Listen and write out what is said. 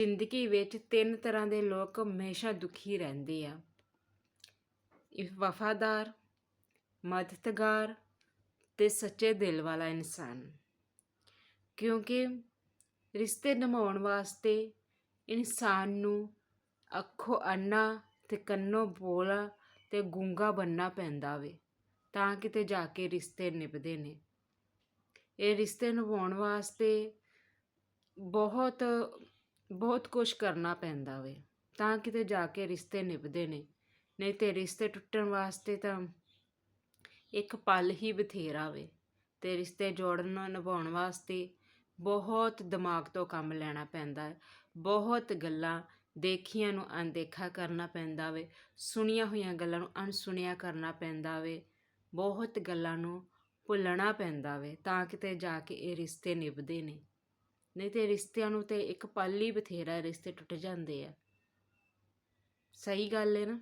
ਜ਼ਿੰਦਗੀ ਵਿੱਚ ਤਿੰਨ ਤਰ੍ਹਾਂ ਦੇ ਲੋਕ ਹਮੇਸ਼ਾ ਦੁਖੀ ਰਹਿੰਦੇ ਆ। ਇੱਕ ਵਫਾਦਾਰ, ਮਦਦਗਾਰ ਤੇ ਸੱਚੇ ਦਿਲ ਵਾਲਾ ਇਨਸਾਨ। ਕਿਉਂਕਿ ਰਿਸ਼ਤੇ ਨਿਭਾਉਣ ਵਾਸਤੇ ਇਨਸਾਨ ਨੂੰ ਅੱਖੋਂ ਅੰਨਾ ਤੇ ਕੰਨੋਂ ਬੋਲਾ ਤੇ ਗੂੰਗਾ ਬੰਨਣਾ ਪੈਂਦਾ ਵੇ, ਤਾਂ ਕਿਤੇ ਜਾ ਕੇ ਰਿਸ਼ਤੇ ਨਿਭਦੇ ਨੇ। ਇਹ ਰਿਸ਼ਤੇ ਨਿਭਾਉਣ ਵਾਸਤੇ ਬਹੁਤ ਬਹੁਤ ਕੁਝ ਕਰਨਾ ਪੈਂਦਾ ਵੇ, ਤਾਂ ਕਿਤੇ ਜਾ ਕੇ ਰਿਸ਼ਤੇ ਨਿਭਦੇ ਨੇ। ਨਹੀਂ ਤੇ ਰਿਸ਼ਤੇ ਟੁੱਟਣ ਵਾਸਤੇ ਤਾਂ ਇੱਕ ਪਲ ਹੀ ਬਥੇਰਾ ਵੇ ਤੇ ਰਿਸ਼ਤੇ ਜੋੜਨ, ਨਿਭਾਉਣ ਵਾਸਤੇ ਬਹੁਤ ਦਿਮਾਗ ਤੋਂ ਕੰਮ ਲੈਣਾ ਪੈਂਦਾ ਹੈ। ਬਹੁਤ ਗੱਲਾਂ ਦੇਖੀਆਂ ਨੂੰ ਅਣਦੇਖਾ ਕਰਨਾ ਪੈਂਦਾ ਵੇ, ਸੁਣੀਆਂ ਹੋਈਆਂ ਗੱਲਾਂ ਨੂੰ ਅਣਸੁਣਿਆ ਕਰਨਾ ਪੈਂਦਾ ਵੇ, ਬਹੁਤ ਗੱਲਾਂ ਨੂੰ ਭੁੱਲਣਾ ਪੈਂਦਾ ਵੇ, ਤਾਂ ਕਿਤੇ ਜਾ ਕੇ ਇਹ ਰਿਸ਼ਤੇ ਨਿਭਦੇ ਨੇ। ਨਹੀਂ ਤੇ ਰਿਸ਼ਤਿਆਂ ਨੂੰ ਤੇ ਇੱਕ ਪਲ ਹੀ ਬਥੇਰਾ ਰਿਸ਼ਤੇ ਟੁੱਟ ਜਾਂਦੇ ਆ। ਸਹੀ ਗੱਲ ਹੈ ਨਾ?